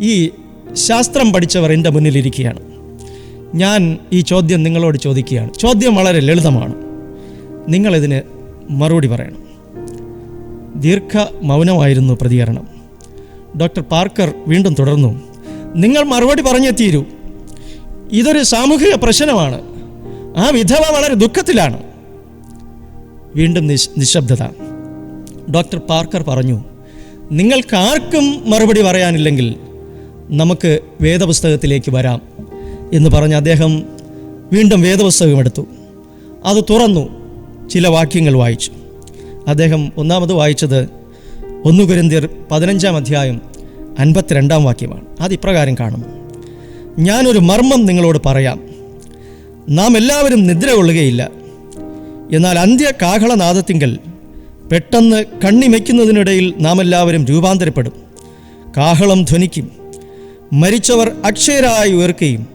ഈ ശാസ്ത്രം പഠിച്ചവർ എന്റെ മുന്നിലിരിക്കുകയാണ് ഞാൻ ഈ ചോദ്യം നിങ്ങളോട് ചോദിക്കുകയാണ്. ചോദ്യം വളരെ ലളിതമാണ്. നിങ്ങളിതിന് മറുപടി പറയണം. ദീർഘ മൗനമായിരുന്നു പ്രതികരണം. ഡോക്ടർ പാർക്കർ വീണ്ടും തുടർന്നു. നിങ്ങൾ മറുപടി പറഞ്ഞേ തീരൂ. ഇതൊരു സാമൂഹിക പ്രശ്നമാണ്. ആ വിധവ വളരെ ദുഃഖത്തിലാണ്. വീണ്ടും നിശ് നിശബ്ദത. ഡോക്ടർ പാർക്കർ പറഞ്ഞു നിങ്ങൾക്ക് ആർക്കും മറുപടി പറയാനില്ലെങ്കിൽ നമുക്ക് വേദപുസ്തകത്തിലേക്ക് വരാം എന്ന് പറഞ്ഞ് അദ്ദേഹം വീണ്ടും വേദപുസ്തകം എടുത്തു. അത് തുറന്നു. ചില വാക്യങ്ങൾ വായിച്ചു. അദ്ദേഹം ഒന്നാമത് വായിച്ചത് ഒന്നു കുരന്തിയർ പതിനഞ്ചാം അധ്യായം അൻപത്തിരണ്ടാം വാക്യമാണ്. അത് ഇപ്രകാരം കാണുന്നു. ഞാനൊരു മർമ്മം നിങ്ങളോട് പറയാം. നാം എല്ലാവരും നിദ്ര കൊള്ളുകയില്ല. എന്നാൽ അന്ത്യ കാഹളനാദത്തിങ്കൽ പെട്ടെന്ന് കണ്ണിമയ്ക്കുന്നതിനിടയിൽ നാം എല്ലാവരും രൂപാന്തരപ്പെടും. കാഹളം ധ്വനിക്കും. മരിച്ചവർ അക്ഷയരായി ഉയർക്കുകയും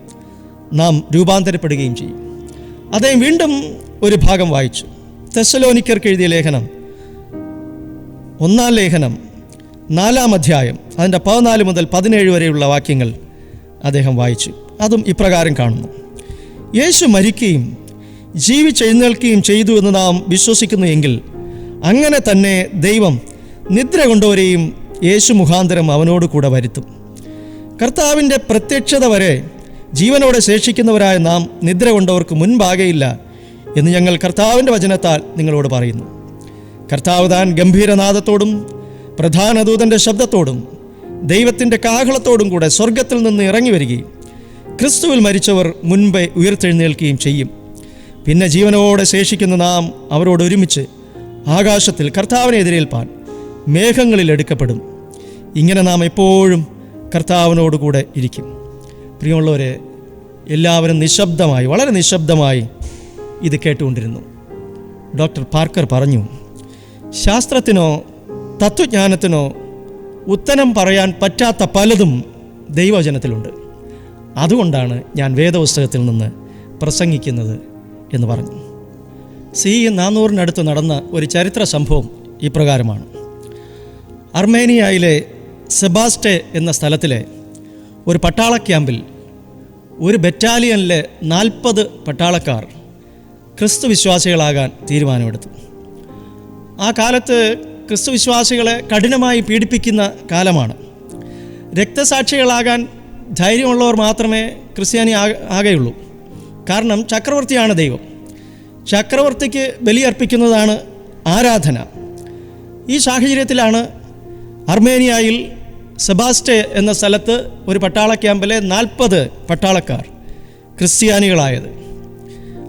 നാം രൂപാന്തരപ്പെടുകയും ചെയ്യും. അദ്ദേഹം വീണ്ടും ഒരു ഭാഗം വായിച്ചു. തെസലോനിക്കർക്ക് എഴുതിയ ലേഖനം ഒന്നാം ലേഖനം നാലാം അധ്യായം അതിന്റെ പതിനാല് മുതൽ പതിനേഴ് വരെയുള്ള വാക്യങ്ങൾ അദ്ദേഹം വായിച്ചു. അതും ഇപ്രകാരം കാണുന്നു. യേശു മരിക്കുകയും ജീവിച്ചെഴുന്നേൽക്കുകയും ചെയ്തു എന്ന് നാം വിശ്വസിക്കുന്നു എങ്കിൽ അങ്ങനെ തന്നെ ദൈവം നിദ്ര കൊണ്ടവരെയും യേശു മുഖാന്തരം അവനോട് കൂടെ വരുത്തും. കർത്താവിന്റെ പ്രത്യക്ഷത വരെ ജീവനോടെ ശേഷിക്കുന്നവരായ നാം നിദ്ര കൊണ്ടവർക്ക് മുൻപാകെയില്ല എന്ന് ഞങ്ങൾ കർത്താവിന്റെ വചനത്താൽ നിങ്ങളോട് പറയുന്നു. കർത്താവ് താൻ ഗംഭീരനാദത്തോടും പ്രധാന ദൂതന്റെ ശബ്ദത്തോടും ദൈവത്തിന്റെ കാഹളത്തോടും കൂടെ സ്വർഗത്തിൽ നിന്ന് ഇറങ്ങി വരികയും ക്രിസ്തുവിൽ മരിച്ചവർ മുൻപേ ഉയർത്തെഴുന്നേൽക്കുകയും ചെയ്യും. പിന്നെ ജീവനോടെ ശേഷിക്കുന്ന നാം അവരോട് ഒരുമിച്ച് ആകാശത്തിൽ കർത്താവിനെ എതിരേൽപ്പാൻ മേഘങ്ങളിൽ എടുക്കപ്പെടും. ഇങ്ങനെ നാം എപ്പോഴും കർത്താവിനോടുകൂടെ ഇരിക്കും. പ്രിയമുള്ളവരെ എല്ലാവരും നിശബ്ദമായി വളരെ നിശബ്ദമായി ഇത് കേട്ടുകൊണ്ടിരുന്നു. ഡോക്ടർ പാർക്കർ പറഞ്ഞു ശാസ്ത്രത്തിനോ തത്വജ്ഞാനത്തിനോ ഉത്തരം പറയാൻ പറ്റാത്ത പലതും ദൈവജനത്തിലുണ്ട് അതുകൊണ്ടാണ് ഞാൻ വേദപുസ്തകത്തിൽ നിന്ന് പ്രസംഗിക്കുന്നത് എന്ന് പറഞ്ഞു. സി. നാനൂറിനടുത്ത് നടന്ന ഒരു ചരിത്ര സംഭവം ഇപ്രകാരമാണ്. അർമേനിയയിലെ സെബാസ്റ്റെ എന്ന സ്ഥലത്തിലെ ഒരു പട്ടാള ക്യാമ്പിൽ ഒരു ബറ്റാലിയനിലെ നാൽപ്പത് പട്ടാളക്കാർ ക്രിസ്തു വിശ്വാസികളാകാൻ തീരുമാനമെടുത്തു. ആ കാലത്ത് ക്രിസ്തു വിശ്വാസികളെ കഠിനമായി പീഡിപ്പിക്കുന്ന കാലമാണ്. രക്തസാക്ഷികളാകാൻ ധൈര്യമുള്ളവർ മാത്രമേ ക്രിസ്ത്യാനി ആകെയുള്ളൂ. കാരണം ചക്രവർത്തിയാണ് ദൈവം. ചക്രവർത്തിക്ക് ബലിയർപ്പിക്കുന്നതാണ് ആരാധന. ഈ സാഹചര്യത്തിലാണ് അർമേനിയയിൽ സെബാസ്റ്റെ എന്ന സ്ഥലത്ത് ഒരു പട്ടാള ക്യാമ്പിലെ നാൽപ്പത് പട്ടാളക്കാർ ക്രിസ്ത്യാനികളായത്.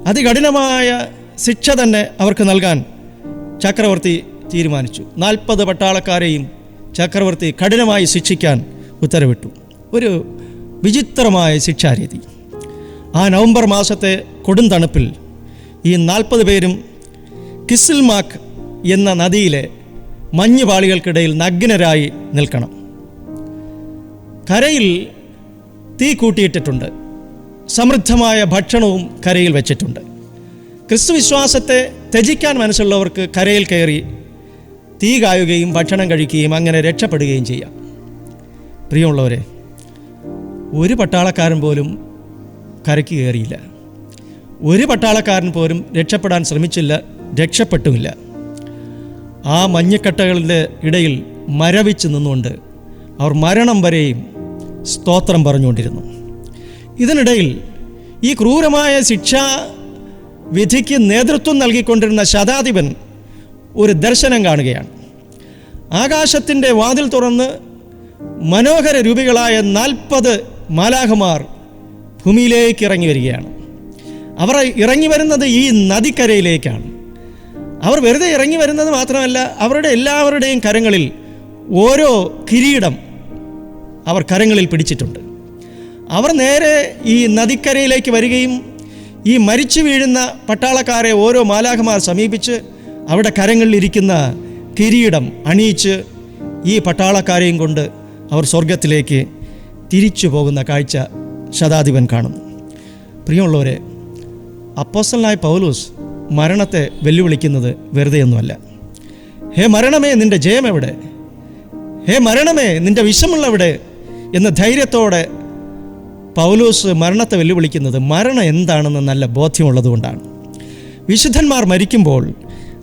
അതികഠിനമായ ശിക്ഷ തന്നെ അവർക്ക് നൽകാൻ ചക്രവർത്തി തീരുമാനിച്ചു. നാൽപ്പത് പട്ടാളക്കാരെയും ചക്രവർത്തി കഠിനമായി ശിക്ഷിക്കാൻ ഉത്തരവിട്ടു. ഒരു വിചിത്രമായ ശിക്ഷാരീതി. ആ നവംബർ മാസത്തെ കൊടും തണുപ്പിൽ ഈ നാൽപ്പത് പേരും കിസിൽമാക്ക് എന്ന നദിയിലെ മഞ്ഞുപാളികൾക്കിടയിൽ നഗ്നരായി നിൽക്കണം. കരയിൽ തീ കൂട്ടിയിട്ടിട്ടുണ്ട്. സമൃദ്ധമായ ഭക്ഷണവും കരയിൽ വെച്ചിട്ടുണ്ട്. ക്രിസ്തു വിശ്വാസത്തെ ത്യജിക്കാൻ മനസ്സുള്ളവർക്ക് കരയിൽ കയറി തീ കായുകയും ഭക്ഷണം കഴിക്കുകയും അങ്ങനെ രക്ഷപ്പെടുകയും ചെയ്യാം. പ്രിയമുള്ളവരെ ഒരു പട്ടാളക്കാരൻ പോലും കരയ്ക്ക് കയറിയില്ല. ഒരു പട്ടാളക്കാരൻ പോലും രക്ഷപ്പെടാൻ ശ്രമിച്ചില്ല രക്ഷപ്പെട്ടുമില്ല. ആ മഞ്ഞക്കട്ടകളുടെ ഇടയിൽ മരവിച്ച് നിന്നുകൊണ്ട് അവർ മരണം വരെയും സ്തോത്രം പറഞ്ഞുകൊണ്ടിരുന്നു. ഇതിനിടയിൽ ഈ ക്രൂരമായ ശിക്ഷാ വിധിക്ക് നേതൃത്വം നൽകിക്കൊണ്ടിരുന്ന ശതാധിപൻ ഒരു ദർശനം കാണുകയാണ്. ആകാശത്തിന്റെ വാതിൽ തുറന്ന് മനോഹര രൂപികളായ നാൽപ്പത് മാലാഹമാർ ഭൂമിയിലേക്ക് ഇറങ്ങി വരികയാണ്. അവർ ഇറങ്ങി വരുന്നത് ഈ നദിക്കരയിലേക്കാണ്. അവർ വെറുതെ ഇറങ്ങി വരുന്നത് മാത്രമല്ല അവരുടെ എല്ലാവരുടെയും കരങ്ങളിൽ ഓരോ കിരീടം അവർ കരങ്ങളിൽ പിടിച്ചിട്ടുണ്ട്. അവർ നേരെ ഈ നദിക്കരയിലേക്ക് വരികയും ഈ മരിച്ചു വീഴുന്ന പട്ടാളക്കാരെ ഓരോ മാലാഖമാർ സമീപിച്ച് അവിടെ കരങ്ങളിലിരിക്കുന്ന കിരീടം അണിയിച്ച് ഈ പട്ടാളക്കാരെയും കൊണ്ട് അവർ സ്വർഗത്തിലേക്ക് തിരിച്ചു പോകുന്ന കാഴ്ച ശതാധിപൻ കാണുന്നു. പ്രിയമുള്ളവരെ അപ്പോസലായ പൗലൂസ് മരണത്തെ വെല്ലുവിളിക്കുന്നത് വെറുതെയൊന്നുമല്ല. ഹേ മരണമേ നിന്റെ ജയം എവിടെ ഹേ മരണമേ നിന്റെ വിഷമുള്ളവിടെ എന്ന ധൈര്യത്തോടെ പൗലോസ് മരണത്തെ വെല്ലുവിളിക്കുന്നത് മരണം എന്താണെന്ന് നല്ല ബോധ്യമുള്ളതുകൊണ്ടാണ് വിശുദ്ധന്മാർ മരിക്കുമ്പോൾ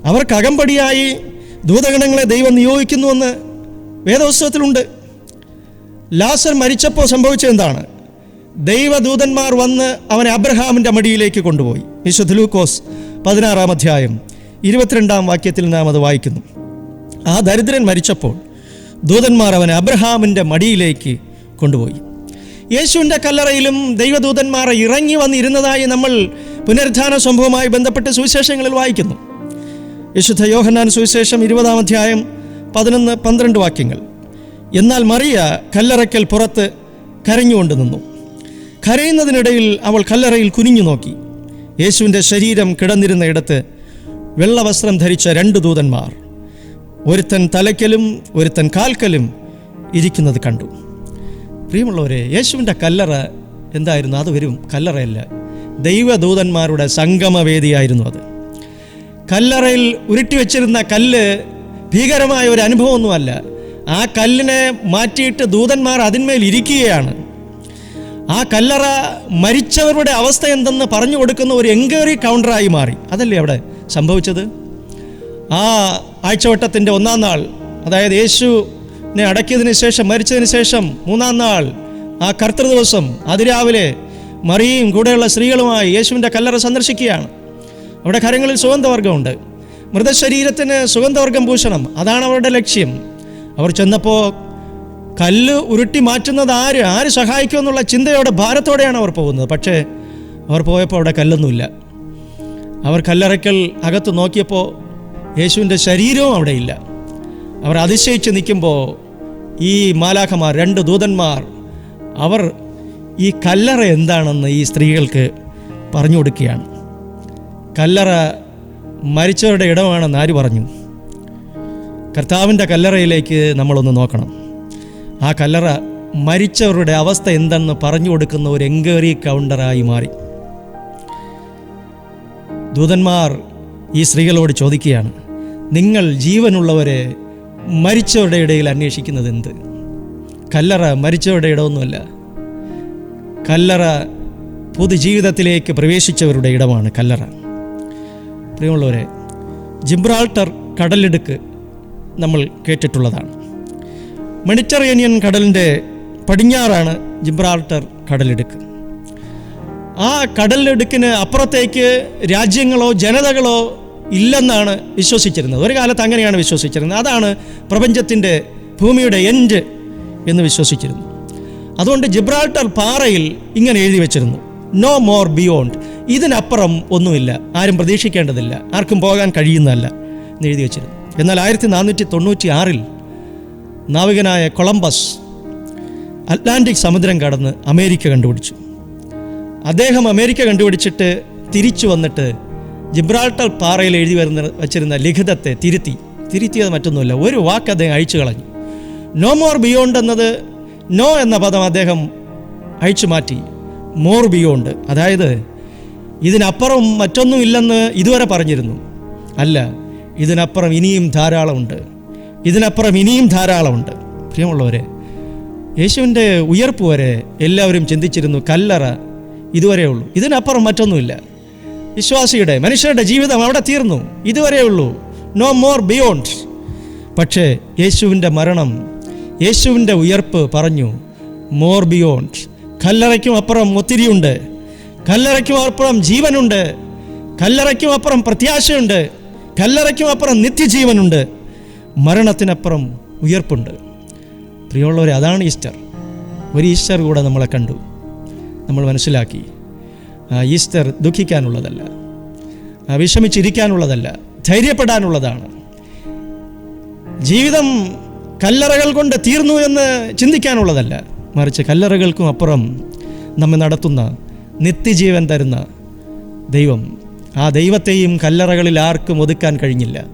അവർക്ക് അകമ്പടിയായി ദൂതഗണങ്ങളെ ദൈവം നിയോഗിക്കുന്നുവെന്ന് വേദോത്സവത്തിലുണ്ട് ലാസർ മരിച്ചപ്പോൾ സംഭവിച്ചത് എന്താണ്? ദൈവദൂതന്മാർ വന്ന് അവനെ അബ്രഹാമിന്റെ മടിയിലേക്ക് കൊണ്ടുപോയി. വിശുദ്ധ ലൂക്കോസ് പതിനാറാം അധ്യായം ഇരുപത്തിരണ്ടാം വാക്യത്തിൽ നാം അത് വായിക്കുന്നു. ആ ദരിദ്രൻ മരിച്ചപ്പോൾ ദൂതന്മാർ അവനെ അബ്രഹാമിന്റെ മടിയിലേക്ക് കൊണ്ടുപോയി. യേശുവിന്റെ കല്ലറയിലും ദൈവദൂതന്മാർ ഇറങ്ങി വന്നിരുന്നതായി നമ്മൾ പുനരുദ്ധാന സംഭവവുമായി ബന്ധപ്പെട്ട് സുവിശേഷങ്ങളിൽ വായിക്കുന്നു. വിശുദ്ധ യോഹന്നാൻ സുവിശേഷം ഇരുപതാം അധ്യായം പതിനൊന്ന് പന്ത്രണ്ട് വാക്യങ്ങൾ. എന്നാൽ മറിയ കല്ലറയ്ക്കൽ പുറത്ത് കരഞ്ഞുകൊണ്ട് നിന്നു. കരയുന്നതിനിടയിൽ അവൾ കല്ലറയിൽ കുനിഞ്ഞു നോക്കി. യേശുവിന്റെ ശരീരം കിടന്നിരുന്ന ഇടത്ത് വെള്ളവസ്ത്രം ധരിച്ച രണ്ട് ദൂതന്മാർ. ഒരുത്തൻ തലയ്ക്കലും ഒരുത്തൻ കാൽക്കലും ഇരിക്കുന്നത് കണ്ടു. പ്രിയമുള്ളവരെ യേശുവിന്റെ കല്ലറ എന്തായിരുന്നു? അത് വരും. കല്ലറയല്ല. ദൈവദൂതന്മാരുടെ സംഗമവേദിയായിരുന്നു അത്. കല്ലറയിൽ ഉരുട്ടി വെച്ചിരുന്ന കല്ല് ഭീകരമായ ഒരു അനുഭവമൊന്നുമല്ല. ആ കല്ലിനെ മാറ്റിയിട്ട് ദൂതന്മാർ അതിന്മേൽ ഇരിക്കുകയാണ്. ആ കല്ലറ മരിച്ചവരുടെ അവസ്ഥ എന്തെന്ന് പറഞ്ഞു കൊടുക്കുന്ന ഒരു എൻക്വയറി കൗണ്ടറായി മാറി. അതല്ലേ അവിടെ സംഭവിച്ചത്? ആ ആഴ്ചവട്ടത്തിന്റെ ഒന്നാം നാൾ അതായത് യേശുവിനെ അടക്കിയതിന് ശേഷം മരിച്ചതിന് ശേഷം മൂന്നാം നാൾ ആ കർത്തൃ ദിവസം അതിരാവിലെ മറിയും കൂടെയുള്ള സ്ത്രീകളുമായി യേശുവിന്റെ കല്ലറ സന്ദർശിക്കുകയാണ്. അവിടെ കരങ്ങളിൽ സുഗന്ധവർഗമുണ്ട് മൃതശരീരത്തിന് സുഗന്ധവർഗം പൂശണം അതാണ് അവരുടെ ലക്ഷ്യം. അവർ ചെന്നപ്പോൾ കല്ല് ഉരുട്ടി മാറ്റുന്നത് ആര് ആര് സഹായിക്കുമെന്നുള്ള ചിന്തയോടെ ഭാരത്തോടെയാണ് അവർ പോകുന്നത്. പക്ഷേ അവർ പോയപ്പോൾ അവിടെ കല്ലൊന്നുമില്ല. അവർ കല്ലറയ്ക്കൽ അകത്ത് നോക്കിയപ്പോൾ യേശുവിന്റെ ശരീരവും അവിടെയില്ല അവർ അതിശയിച്ച് നിൽക്കുമ്പോൾ ഈ മാലാഖമാർ രണ്ട് ദൂതന്മാർ അവർ ഈ കല്ലറ എന്താണെന്ന് ഈ സ്ത്രീകൾക്ക് പറഞ്ഞു കൊടുക്കുകയാണ്. കല്ലറ മരിച്ചവരുടെ ഇടമാണെന്ന് ആര് പറഞ്ഞു? കർത്താവിന്റെ കല്ലറയിലേക്ക് നമ്മളൊന്ന് നോക്കണം. ആ കല്ലറ മരിച്ചവരുടെ അവസ്ഥ എന്തെന്ന് പറഞ്ഞു കൊടുക്കുന്ന ഒരു എൻക്വയറി കൗണ്ടറായി മാറി. ദൂതന്മാർ ഈ സ്ത്രീകളോട് ചോദിക്കുകയാണ് നിങ്ങൾ ജീവനുള്ളവരെ മരിച്ചവരുടെ ഇടയിൽ അന്വേഷിക്കുന്നത് എന്ത്? കല്ലറ മരിച്ചവരുടെ ഇടമൊന്നുമല്ല. കല്ലറ പൊതുജീവിതത്തിലേക്ക് പ്രവേശിച്ചവരുടെ ഇടമാണ് കല്ലറ. പ്രിയമുള്ളവരെ ജിബ്രാൾട്ടർ കടലിടുക്ക് നമ്മൾ കേട്ടിട്ടുള്ളതാണ്. മെഡിറ്ററേനിയൻ കടലിന്റെ പടിഞ്ഞാറാണ് ജിബ്രാൾട്ടർ കടലിടുക്ക്. ആ കടലിടുക്കിന് അപ്പുറത്തേക്ക് രാജ്യങ്ങളോ ജനതകളോ ഇല്ലെന്നാണ് വിശ്വസിച്ചിരുന്നത്. ഒരു കാലത്ത് അങ്ങനെയാണ് വിശ്വസിച്ചിരുന്നത്. അതാണ് പ്രപഞ്ചത്തിന്റെ ഭൂമിയുടെ എൻഡ് എന്ന് വിശ്വസിച്ചിരുന്നു അതുകൊണ്ട് ജിബ്രാൾട്ടർ പാറയിൽ ഇങ്ങനെ എഴുതി വെച്ചിരുന്നു. നോ മോർ ബിയോണ്ട് ഇതിനപ്പുറം ഒന്നുമില്ല. ആരും പ്രതീക്ഷിക്കേണ്ടതില്ല. ആർക്കും പോകാൻ കഴിയുന്നതല്ല എന്ന് എഴുതി വെച്ചിരുന്നു. എന്നാൽ ആയിരത്തി നാനൂറ്റി തൊണ്ണൂറ്റി ആറിൽ നാവികനായ കൊളംബസ് അറ്റ്ലാന്റിക് സമുദ്രം കടന്ന് അമേരിക്ക കണ്ടുപിടിച്ചു. അദ്ദേഹം അമേരിക്ക കണ്ടുപിടിച്ചിട്ട് തിരിച്ചു വന്നിട്ട് ജിബ്രാൾട്ടർ പാറയിൽ എഴുതി വരുന്ന വച്ചിരുന്ന ലിഖിതത്തെ തിരുത്തി. തിരുത്തിയത് മറ്റൊന്നുമില്ല ഒരു വാക്ക് അദ്ദേഹം അഴിച്ചു കളഞ്ഞു. നോ മോർ ബിയോണ്ട് എന്നത് നോ എന്ന പദം അദ്ദേഹം അഴിച്ചു മാറ്റി. മോർ ബിയോണ്ട് അതായത് ഇതിനപ്പുറം മറ്റൊന്നും ഇല്ലെന്ന് ഇതുവരെ പറഞ്ഞിരുന്നു. അല്ല ഇതിനപ്പുറം ഇനിയും ധാരാളമുണ്ട്. ഇതിനപ്പുറം ഇനിയും ധാരാളമുണ്ട്. പ്രിയമുള്ളവരെ യേശുവിന്റെ ഉയർപ്പ് വരെ എല്ലാവരും ചിന്തിച്ചിരുന്നു കല്ലറ ഇതുവരെ ഉള്ളൂ ഇതിനപ്പുറം മറ്റൊന്നുമില്ല. വിശ്വാസിയുടെ മനുഷ്യരുടെ ജീവിതം അവിടെ തീർന്നു. ഇതുവരെ ഉള്ളൂ നോ മോർ ബിയോണ്ട് പക്ഷേ യേശുവിന്റെ മരണം യേശുവിന്റെ ഉയർപ്പ് പറഞ്ഞു മോർ ബിയോണ്ട് കല്ലറയ്ക്കും അപ്പുറം ഒത്തിരിയുണ്ട്. കല്ലറയ്ക്കും അപ്പുറം ജീവനുണ്ട്. കല്ലറയ്ക്കും അപ്പുറം പ്രത്യാശയുണ്ട്. കല്ലറയ്ക്കും അപ്പുറം നിത്യജീവനുണ്ട്. മരണത്തിനപ്പുറം ഉയർപ്പുണ്ട്. പ്രിയമുള്ളവരെ അതാണ് ഈസ്റ്റർ. ഒരു ഈസ്റ്റർ കൂടെ നമ്മളെ കണ്ടു. നമ്മൾ മനസ്സിലാക്കി. ഈസ്റ്റർ ദുഃഖിക്കാനുള്ളതല്ല. വിഷമിച്ചിരിക്കാനുള്ളതല്ല. ധൈര്യപ്പെടാനുള്ളതാണ്. ജീവിതം കല്ലറകൾ കൊണ്ട് തീർന്നു എന്ന് ചിന്തിക്കാനുള്ളതല്ല. മറിച്ച് കല്ലറകൾക്കും അപ്പുറം നമ്മെ നടത്തുന്ന നിത്യജീവൻ തരുന്ന ദൈവം. ആ ദൈവത്തെയും കല്ലറകളിൽ ആർക്കും ഒതുക്കാൻ കഴിഞ്ഞില്ല.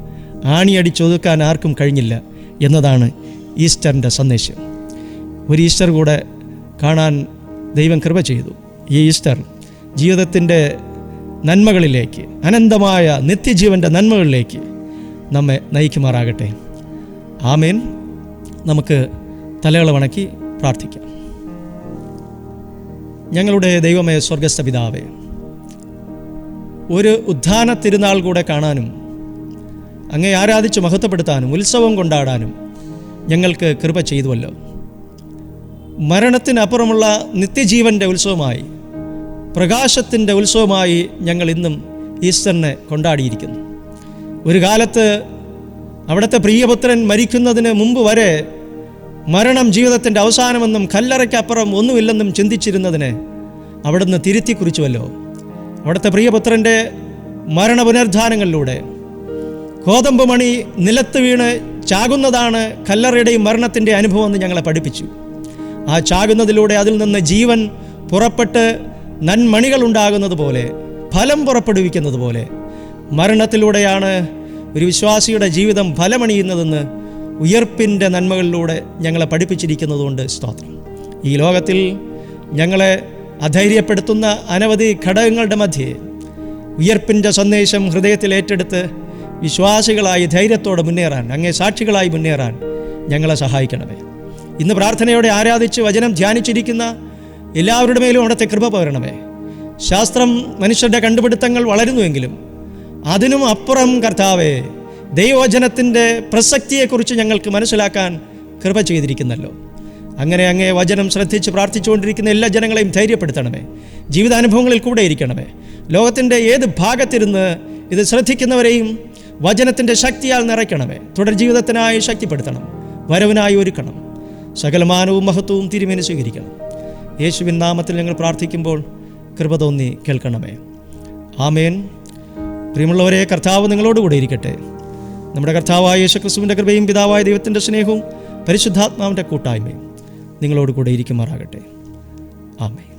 ആണിയടിച്ചൊതുക്കാൻ ആർക്കും കഴിഞ്ഞില്ല എന്നതാണ് ഈസ്റ്ററിന്റെ സന്ദേശം. ഒരു ഈസ്റ്റർ കൂടെ കാണാൻ ദൈവം കൃപ ചെയ്തു. ഈ ഈസ്റ്റർ ജീവിതത്തിന്റെ നന്മകളിലേക്ക് അനന്തമായ നിത്യജീവന്റെ നന്മകളിലേക്ക് നമ്മെ നയിക്കുമാറാകട്ടെ. ആമേൻ. നമുക്ക് തലകളെ വണക്കി പ്രാർത്ഥിക്കാം. ഞങ്ങളുടെ ദൈവമേ സ്വർഗസ്ഥ പിതാവേ ഒരു ഉദ്ധാന തിരുനാൾ കൂടെ കാണാനും അങ്ങേ ആരാധിച്ച് മഹത്വപ്പെടുത്താനും ഉത്സവം കൊണ്ടാടാനും ഞങ്ങൾക്ക് കൃപ ചെയ്തുവല്ലോ. മരണത്തിനപ്പുറമുള്ള നിത്യജീവന്റെ ഉത്സവമായി പ്രകാശത്തിന്റെ ഉത്സവമായി ഞങ്ങൾ ഇന്നും ഈസ്റ്ററിനെ കൊണ്ടാടിയിരിക്കുന്നു. ഒരു കാലത്ത് അവിടുത്തെ പ്രിയപുത്രൻ മരിക്കുന്നതിന് മുമ്പ് വരെ മരണം ജീവിതത്തിന്റെ അവസാനമെന്നും കല്ലറയ്ക്കപ്പുറം ഒന്നുമില്ലെന്നും ചിന്തിച്ചിരുന്നതിനെ അവിടുന്ന് തിരുത്തി കുറിച്ചുവല്ലോ. അവിടുത്തെ പ്രിയപുത്രന്റെ മരണ പുനരുദ്ധാനങ്ങളിലൂടെ കോതമ്പ് മണി നിലത്ത് വീണ് ചാകുന്നതാണ് കല്ലറയുടെയും മരണത്തിന്റെ അനുഭവം എന്ന് ഞങ്ങളെ പഠിപ്പിച്ചു. ആ ചാകുന്നതിലൂടെ അതിൽ നിന്ന് ജീവൻ പുറപ്പെട്ട് നന്മണികൾ ഉണ്ടാകുന്നത് പോലെ ഫലം പുറപ്പെടുവിക്കുന്നത് പോലെ മരണത്തിലൂടെയാണ് ഒരു വിശ്വാസിയുടെ ജീവിതം ഫലമണിയുന്നതെന്ന് ഉയർപ്പിന്റെ നന്മകളിലൂടെ ഞങ്ങളെ പഠിപ്പിച്ചിരിക്കുന്നതുകൊണ്ട് സ്തോത്രം. ഈ ലോകത്തിൽ ഞങ്ങളെ അധൈര്യപ്പെടുത്തുന്ന അനവധി ഘടകങ്ങളുടെ മധ്യേ ഉയർപ്പിന്റെ സന്ദേശം ഹൃദയത്തിൽ ഏറ്റെടുത്ത് വിശ്വാസികളായി ധൈര്യത്തോടെ മുന്നേറാൻ അങ്ങേ സാക്ഷികളായി മുന്നേറാൻ ഞങ്ങളെ സഹായിക്കണമേ. ഇന്ന് പ്രാർത്ഥനയോടെ ആരാധിച്ച് വചനം ധ്യാനിച്ചിരിക്കുന്ന എല്ലാവരുടെ മേലും അവിടുത്തെ കൃപ പകരണമേ. ശാസ്ത്രം മനുഷ്യരുടെ കണ്ടുപിടുത്തങ്ങൾ വളരുന്നുവെങ്കിലും അതിനും അപ്പുറം കർത്താവേ ദൈവവചനത്തിന്റെ പ്രസക്തിയെക്കുറിച്ച് ഞങ്ങൾക്ക് മനസ്സിലാക്കാൻ കൃപ ചെയ്തിരിക്കുന്നല്ലോ. അങ്ങനെ അങ്ങേ വചനം ശ്രദ്ധിച്ച് പ്രാർത്ഥിച്ചുകൊണ്ടിരിക്കുന്ന എല്ലാ ജനങ്ങളെയും ധൈര്യപ്പെടുത്തണമേ. ജീവിതാനുഭവങ്ങളിൽ കൂടെ ഇരിക്കണമേ. ലോകത്തിന്റെ ഏത് ഭാഗത്തിരുന്ന് ഇത് ശ്രദ്ധിക്കുന്നവരെയും വചനത്തിന്റെ ശക്തിയാൽ നിറയ്ക്കണമേ. തുടർ ജീവിതത്തിനായി ശക്തിപ്പെടുത്തണം. വരവിനായി ഒരുക്കണം. സകലമാനവും മഹത്വവും തിരുമേനി സ്വീകരിക്കണം. യേശുവിൻ നാമത്തിൽ ഞങ്ങൾ പ്രാർത്ഥിക്കുമ്പോൾ കൃപ തോന്നി കേൾക്കണമേ. ആമേൻ. പ്രിയമുള്ളവരെ കർത്താവ് നിങ്ങളോട് കൂടെ ഇരിക്കട്ടെ. നമ്മുടെ കർത്താവായ യേശുക്രിസ്തുവിന്റെ കൃപയും പിതാവായ ദൈവത്തിന്റെ സ്നേഹവും പരിശുദ്ധാത്മാവിന്റെ കൂട്ടായ്മയും നിങ്ങളോട് കൂടെ ഇരിക്കുമാറാകട്ടെ. ആമേ